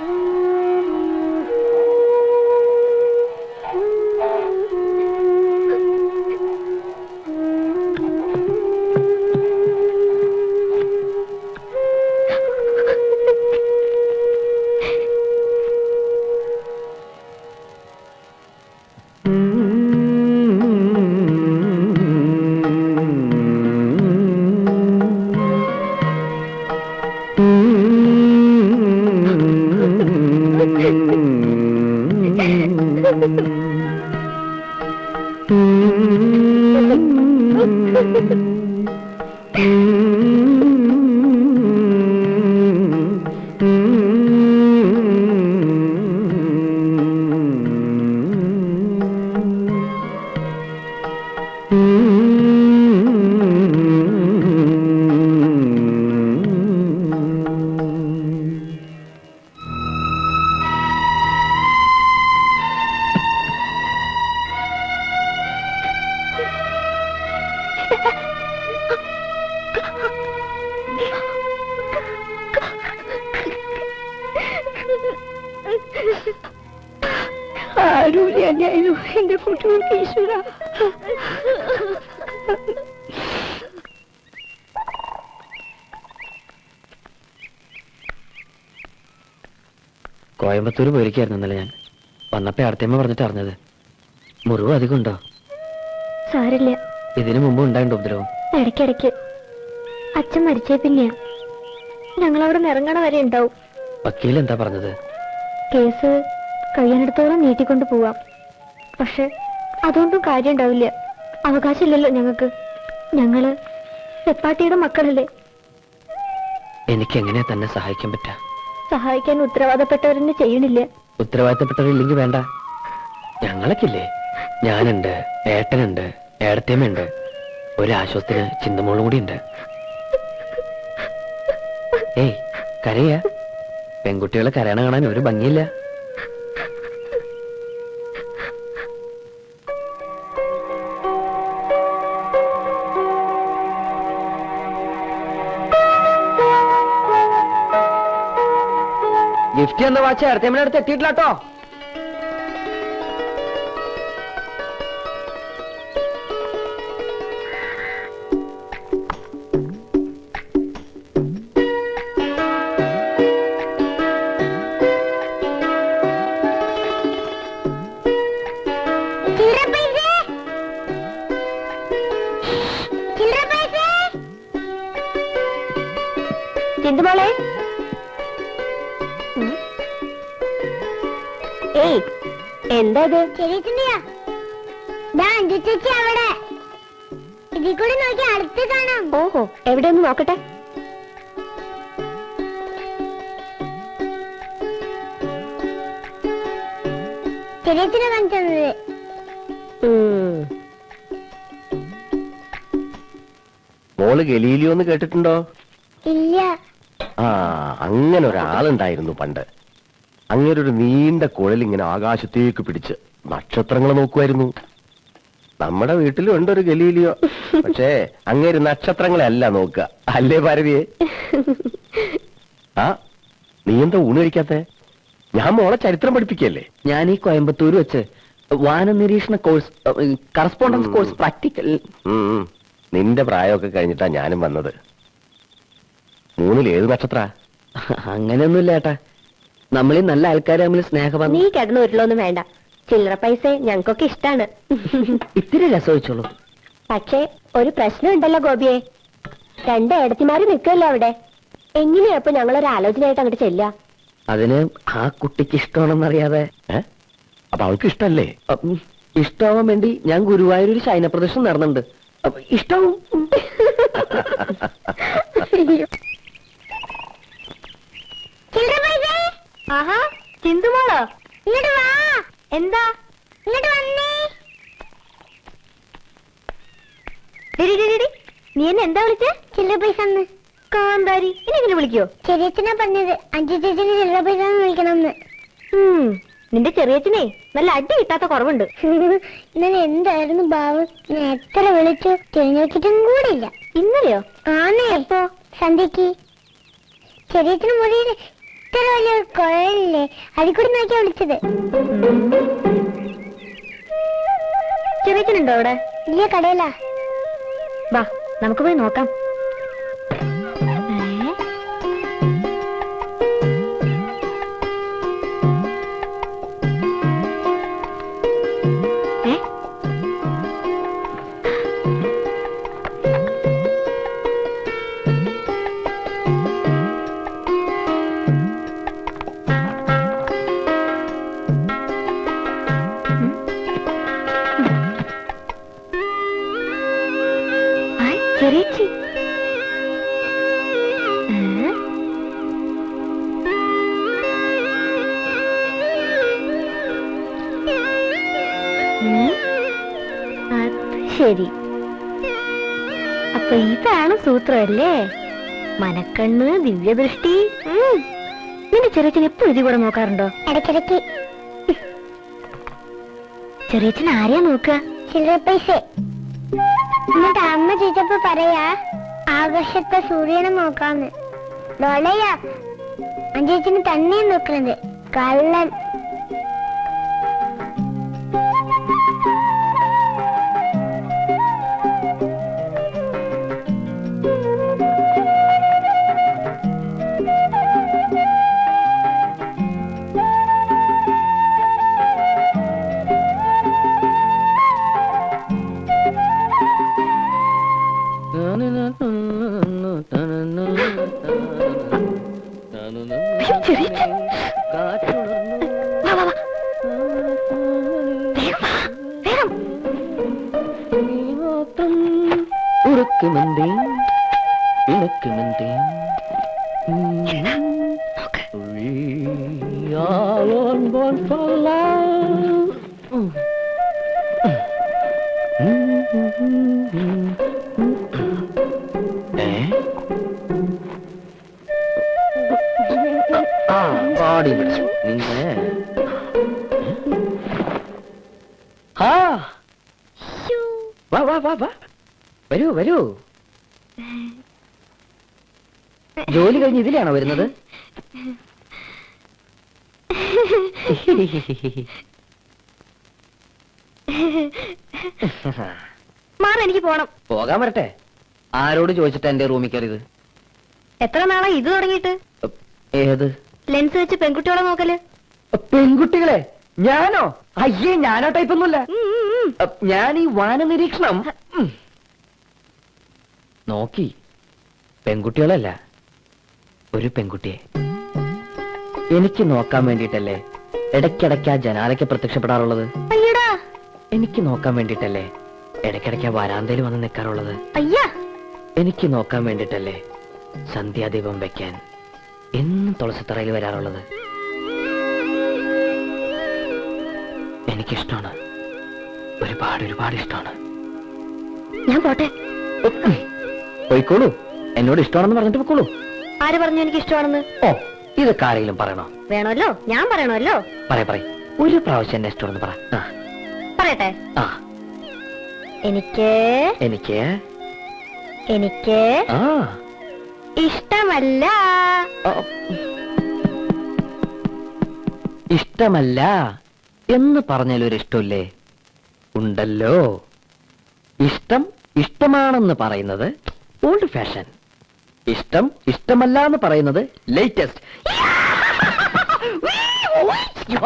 Mm-hmm. Mm-hmm. എന്റെ കുട്ടികൾക്ക് ഈശ്വര. കോയമ്പത്തൂർ പോയിരിക്കായിരുന്നു ഇന്നലെ ഞാൻ. വന്നപ്പോ അടുത്തമ്മ പറഞ്ഞിട്ട് അറിഞ്ഞത്. മുറിവ് അധികം ഉണ്ടോ? സാരില്ല. ഇതിനു മുമ്പ് ഉണ്ടായിട്ടുണ്ട് ഉപദ്രവം. ഇടയ്ക്കിടയ്ക്ക്. അച്ഛൻ മരിച്ചേ പിന്നെയാ. ഞങ്ങൾ അവിടെ ഇറങ്ങണ വരെ ഉണ്ടാവും. വക്കീൽ എന്താ പറഞ്ഞത്? കേസ് കഴിയാനിടത്തോളം നീട്ടിക്കൊണ്ട് പോവാം. പക്ഷെ അതുകൊണ്ടും കാര്യം ഉണ്ടാവില്ല അവകാശമില്ലല്ലോ ഞങ്ങൾക്ക്. ഞങ്ങൾ ചെപ്പാട്ടിയുടെ മക്കളല്ലേ? എനിക്ക് എങ്ങനെ തന്നെ സഹായിക്കാൻ പറ്റാ? സഹായിക്കാൻ ഉത്തരവാദപ്പെട്ടവരെന്നെ ചെയ്യണില്ല. ഉത്തരവാദിത്തപ്പെട്ടവരില്ലെങ്കിൽ വേണ്ട. ഞങ്ങളൊക്കില്ലേ ഞാനുണ്ട് ഏട്ടനുണ്ട് ഏടത്തേമ്മയുണ്ട് ഒരാശ്വാസത്തിന് ചിന്തമോളും കൂടി ഉണ്ട് ഏയ് കരയ. പെൺകുട്ടികളെ കരയണ കാണാൻ ഒരു ഭംഗിയില്ല. ഗിഫ്റ്റ് എന്ന വാച്ച് ഏടത്തേമ്മയുടെ അടുത്ത് എത്തിയിട്ടില്ല കേട്ടോ. കാണാം. ഓഹോ എവിടെ ഒന്ന് നോക്കട്ടെ ചെറിയച്ഛനെ. മോൾ ഗലീലിയോ എന്ന് കേട്ടിട്ടുണ്ടോ? ഇല്ല. ആ അങ്ങനെ ഒരാളുണ്ടായിരുന്നു പണ്ട്. അങ്ങനെ ഒരു നീണ്ട കുഴൽ ഇങ്ങനെ ആകാശത്തേക്ക് പിടിച്ച് നക്ഷത്രങ്ങൾ നോക്കുമായിരുന്നു. നമ്മുടെ വീട്ടിലും ഉണ്ട് ഒരു ഗലീലിയോ. പക്ഷേ അങ്ങേര് നക്ഷത്രങ്ങളെ അല്ല നോക്കുക. അല്ലേ ഭാരതിയെ? ആ നീ എന്താ ഊണ് കഴിക്കാത്ത? ഞാൻ മോളെ ചരിത്രം പഠിപ്പിക്കല്ലേ? ഞാൻ ഈ കോയമ്പത്തൂർ വെച്ച് വാന നിരീക്ഷണ കോഴ്സ് കറസ്പോണ്ടൻസ് കോഴ്സ് പ്രാക്ടിക്കൽ. നിന്റെ പ്രായമൊക്കെ കഴിഞ്ഞിട്ടാ ഞാനും വന്നത്. മൂന്നിൽ ഏത് നക്ഷത്ര? അങ്ങനെയൊന്നുമില്ല ഏട്ടാ. നമ്മൾ ഈ നല്ല ആൾക്കാരെ തമ്മിൽ സ്നേഹബന്ധം നീ കിടന്ന് ഉരുളൊന്നും വേണ്ട. ചില്ലറ പൈസ ഞങ്ങൾക്കൊക്കെ ഇഷ്ടാണ്. ഇത്തിരി രസമിച്ചോളൂ പക്ഷേ ഒരു പ്രശ്നം ഉണ്ടല്ലോ ഗോപിയെ. രണ്ട് ഏടത്തിമാര് നിൽക്കല്ലോ അവിടെ. എങ്ങനെയാപ്പോ ഞങ്ങളൊരു ആലോചനയായിട്ട് അങ്ങോട്ട് ചെല്ലുക? അതിന് ആ കുട്ടിക്ക് ഇഷ്ടമാണെന്നറിയാതെ. അപ്പൊ അവൾക്ക് ഇഷ്ടല്ലേ? ഇഷ്ടമാവാൻ വേണ്ടി ഞാൻ ഗുരുവായൂർ ഒരു ശയന പ്രദർശനം നടന്നുണ്ട് ഇഷ്ടവും ചില്ലറ പൈസ! ആഹാ ചിന്തുമോളോ ഇങ്ങോട്ട് വാ. എന്താ? ഇങ്ങോട്ട് വന്നേ. നീ എന്നെ എന്താ വിളിച്ചേ? ചില്ല പൈസ കാന്താരി. ഇനി വിളിക്കോ? ചെറിയച്ഛനാ പറഞ്ഞത്. അഞ്ചു ചേച്ചിന് ചില്ല പൈസ വിളിക്കണമെന്ന്. നിന്റെ ചെറിയച്ഛനെ നല്ല അടി കിട്ടാത്ത കുറവുണ്ട്. ഇന്നലെ എന്തായിരുന്നു ബാബു? ഞാൻ എത്ര വിളിച്ചു? തിരിഞ്ഞു കൂടില്ല ഇന്നലെയോ? ആന്നെ. എപ്പോ സന്ധ്യക്ക്. ചെറിയച്ഛന് മുറിയിൽ ഇത്ര വലിയൊരു കുഴലില്ലേ? അതിൽ കൂടി നോക്കിയാ വിളിച്ചത്. ചെറിയച്ചനുണ്ടോ അവിടെ? ഇല്ല കടയിലാ. വാ നമുക്ക് പോയി നോക്കാം. ചെറിയച്ചി അത് ശരി. അപ്പൊ ഇതാണ് സൂത്രമല്ലേ? മനക്കണ്ണ് ദിവ്യദൃഷ്ടി. നിന്റെ ചെറിയച്ചൻ എപ്പോഴും ഇതി കൂടെ നോക്കാറുണ്ടോ? ഇടയ്ക്കിടയ്ക്ക്. ചെറിയച്ചൻ ആരെയാ നോക്കുക? ചില്ലറ പൈസ. എന്നിട്ട് അമ്മ ചോദിച്ചപ്പോ പറയാ ആകാശത്തെ സൂര്യനെ നോക്കാന്ന്. ഡോളയാ അഞ്ചേച്ചിന് തന്നെയും നോക്കണത് കള്ളൻ. ഉറുക്കുമെന്തേ ഇണക്കുമെന്തേ നോക്ക്. We are all born for love. ഏ? ആ, പാടി പിടിച്ചു നിന്നെ ആ വാ വാ വാ വാ വരൂ വരൂ. ജോലി കഴിഞ്ഞ് ഇതിലാണോ വരുന്നത്? മാറി എനിക്ക് പോണം. പോകാൻ വരട്ടെ. ആരോട് ചോദിച്ചിട്ട് എന്റെ റൂമിൽ കയറിയത്? എത്ര നാളായി ഇത് തുടങ്ങിയിട്ട്? ഏത്? ലെൻസ് വെച്ച് പെൺകുട്ടികളെ നോക്കൽ. പെൺകുട്ടികളെ? ഞാനോ? അയ്യേ ഞാനോ ടൈപ്പൊന്നുമില്ല. ഞാൻ ഈ വാന നിരീക്ഷണം. നോക്കി. പെൺകുട്ടികളല്ല ഒരു പെൺകുട്ടിയെ. എനിക്ക് നോക്കാൻ വേണ്ടിയിട്ടല്ലേ ഇടയ്ക്കിടയ്ക്ക് ആ ജനാലയ്ക്ക് പ്രത്യക്ഷപ്പെടാറുള്ളത്? എനിക്ക് നോക്കാൻ വേണ്ടിയിട്ടല്ലേ ഇടയ്ക്കിടയ്ക്ക് ആ വരാന്തയിൽ വന്ന് നിൽക്കാറുള്ളത്? എനിക്ക് നോക്കാൻ വേണ്ടിയിട്ടല്ലേ സന്ധ്യാദീപം വെക്കാൻ എന്നും തുളസിത്തറയിൽ വരാറുള്ളത്? എനിക്കിഷ്ടമാണ്. ഒരുപാട് ഒരുപാട് ഇഷ്ടമാണ്. ഞാൻ പോട്ടെ. പോയിക്കോളൂ. എന്നോട് ഇഷ്ടമാണെന്ന് പറഞ്ഞിട്ട് പോയിക്കോളൂ. ആര് പറഞ്ഞു എനിക്ക് ഇഷ്ടമാണെന്ന്? ഓ ഇതൊക്കെ ആരെങ്കിലും പറയണോ? വേണമല്ലോ ഞാൻ പറയണമല്ലോ. പറയ പറയ. ഒരു പ്രാവശ്യം എന്നെ ഇഷ്ടമാണെന്ന് പറ. ആ, പറയട്ടെ. ആ. എനിക്ക് എനിക്ക്? എനിക്ക് ആ. ഇഷ്ടമല്ല. ഇഷ്ടമല്ല എന്ന് പറഞ്ഞാൽ ഒരു ഇഷ്ടമില്ലേ? ഉണ്ടല്ലോ. ഇഷ്ടം ഇഷ്ടമാണെന്ന് പറയുന്നത് ഓൾഡ് ഫാഷൻ ഇഷ്ടം ഇഷ്ടമല്ല എന്ന് പറയുന്നത് ലേറ്റസ്റ്റ്